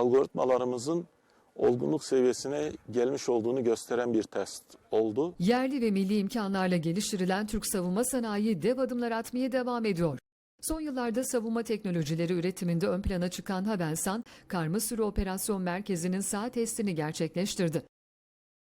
algoritmalarımızın olgunluk seviyesine gelmiş olduğunu gösteren bir test oldu. Yerli ve milli imkanlarla geliştirilen Türk savunma sanayi dev adımlar atmaya devam ediyor. Son yıllarda savunma teknolojileri üretiminde ön plana çıkan Havelsan, Karma Sürü Operasyon Merkezi'nin sağ testini gerçekleştirdi.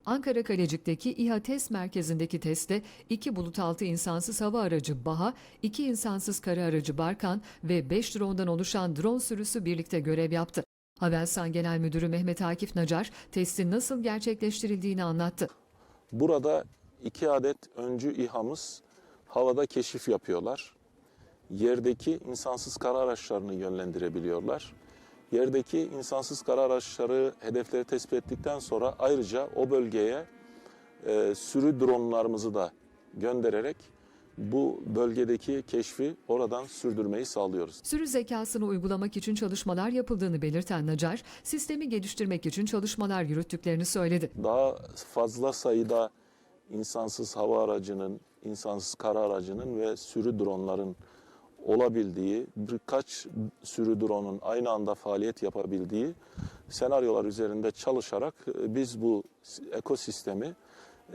Ankara Kalecik'teki İHA Test Merkezi'ndeki testte iki bulut altı insansız hava aracı BAHA, iki insansız kara aracı Barkan ve 5 drondan oluşan drone sürüsü birlikte görev yaptı. Havelsan Genel Müdürü Mehmet Akif Nacar, testin nasıl gerçekleştirildiğini anlattı. Burada iki adet öncü İHA'mız havada keşif yapıyorlar. Yerdeki insansız kara araçlarını yönlendirebiliyorlar. Yerdeki insansız kara araçları hedefleri tespit ettikten sonra ayrıca o bölgeye e, sürü dronlarımızı da göndererek bu bölgedeki keşfi oradan sürdürmeyi sağlıyoruz. Sürü zekasını uygulamak için çalışmalar yapıldığını belirten Nacar, sistemi geliştirmek için çalışmalar yürüttüklerini söyledi. daha fazla sayıda insansız hava aracının, insansız kara aracının ve sürü dronların olabildiği, birkaç sürü dronun aynı anda faaliyet yapabildiği senaryolar üzerinde çalışarak e, biz bu ekosistemi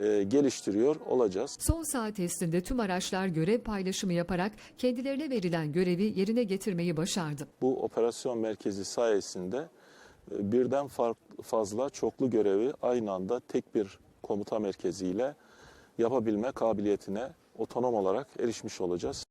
e, geliştiriyor olacağız. Son saat testinde tüm araçlar görev paylaşımı yaparak kendilerine verilen görevi yerine getirmeyi başardı. Bu operasyon merkezi sayesinde e, birden fazla çoklu görevi aynı anda tek bir komuta merkeziyle yapabilme kabiliyetine otonom olarak erişmiş olacağız.